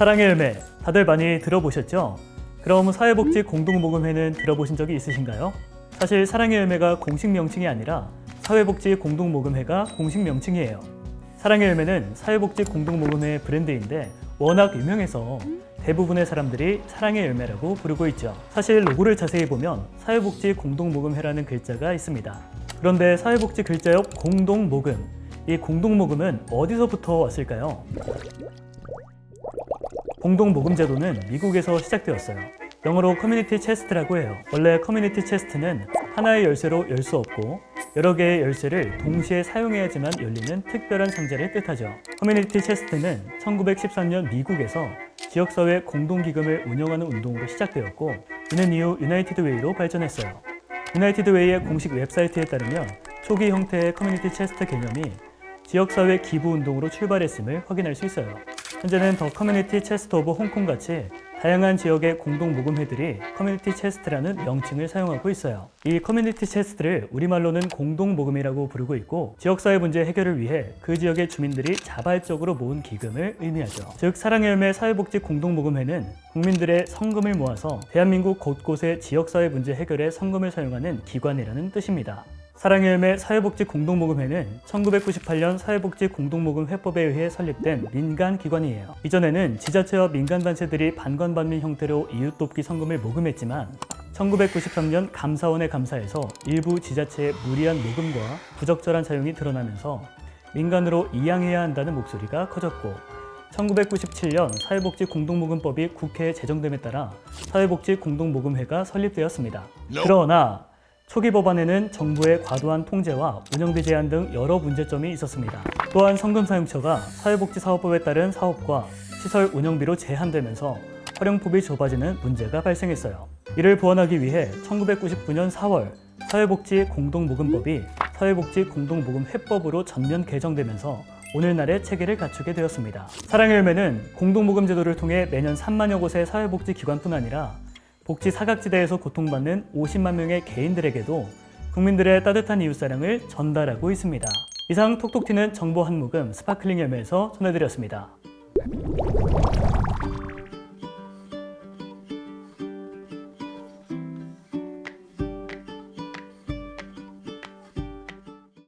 사랑의 열매 다들 많이 들어보셨죠? 그럼 사회복지 공동모금회는 들어보신 적이 있으신가요? 사실 사랑의 열매가 공식 명칭이 아니라 사회복지 공동모금회가 공식 명칭이에요. 사랑의 열매는 사회복지 공동모금회의 브랜드인데 워낙 유명해서 대부분의 사람들이 사랑의 열매라고 부르고 있죠. 사실 로고를 자세히 보면 사회복지 공동모금회라는 글자가 있습니다. 그런데 사회복지 글자 옆 공동모금, 이 공동모금은 어디서부터 왔을까요? 공동모금 제도는 미국에서 시작되었어요. 영어로 커뮤니티 체스트라고 해요. 원래 커뮤니티 체스트는 하나의 열쇠로 열 수 없고 여러 개의 열쇠를 동시에 사용해야지만 열리는 특별한 상자를 뜻하죠. 커뮤니티 체스트는 1913년 미국에서 지역사회 공동기금을 운영하는 운동으로 시작되었고 이는 이후 유나이티드 웨이로 발전했어요. 유나이티드 웨이의 공식 웹사이트에 따르면 초기 형태의 커뮤니티 체스트 개념이 지역사회 기부 운동으로 출발했음을 확인할 수 있어요. 현재는 더 커뮤니티 체스트 오브 홍콩 같이 다양한 지역의 공동 모금회들이 커뮤니티 체스트라는 명칭을 사용하고 있어요. 이 커뮤니티 체스트를 우리말로는 공동 모금이라고 부르고 있고 지역사회 문제 해결을 위해 그 지역의 주민들이 자발적으로 모은 기금을 의미하죠. 즉 사랑의 열매 사회복지 공동 모금회는 국민들의 성금을 모아서 대한민국 곳곳의 지역사회 문제 해결에 성금을 사용하는 기관이라는 뜻입니다. 사랑의 열매 사회복지 공동모금회는 1998년 사회복지 공동모금 회법에 의해 설립된 민간 기관이에요. 이전에는 지자체와 민간 단체들이 반관반민 형태로 이웃 돕기 성금을 모금했지만 1993년 감사원의 감사에서 일부 지자체의 무리한 모금과 부적절한 사용이 드러나면서 민간으로 이양해야 한다는 목소리가 커졌고 1997년 사회복지 공동모금법이 국회에 제정됨에 따라 사회복지 공동모금회가 설립되었습니다. 그러나 초기 법안에는 정부의 과도한 통제와 운영비 제한 등 여러 문제점이 있었습니다. 또한 성금 사용처가 사회복지사업법에 따른 사업과 시설 운영비로 제한되면서 활용폭이 좁아지는 문제가 발생했어요. 이를 보완하기 위해 1999년 4월 사회복지 공동모금법이 사회복지 공동모금 회법으로 전면 개정되면서 오늘날의 체계를 갖추게 되었습니다. 사랑의 열매는 공동모금 제도를 통해 매년 3만여 곳의 사회복지 기관뿐 아니라 복지 사각지대에서 고통받는 50만 명의 개인들에게도 국민들의 따뜻한 이웃사랑을 전달하고 있습니다. 이상 톡톡 튀는 정보 한 모금 스파클링 열매에서 전해드렸습니다.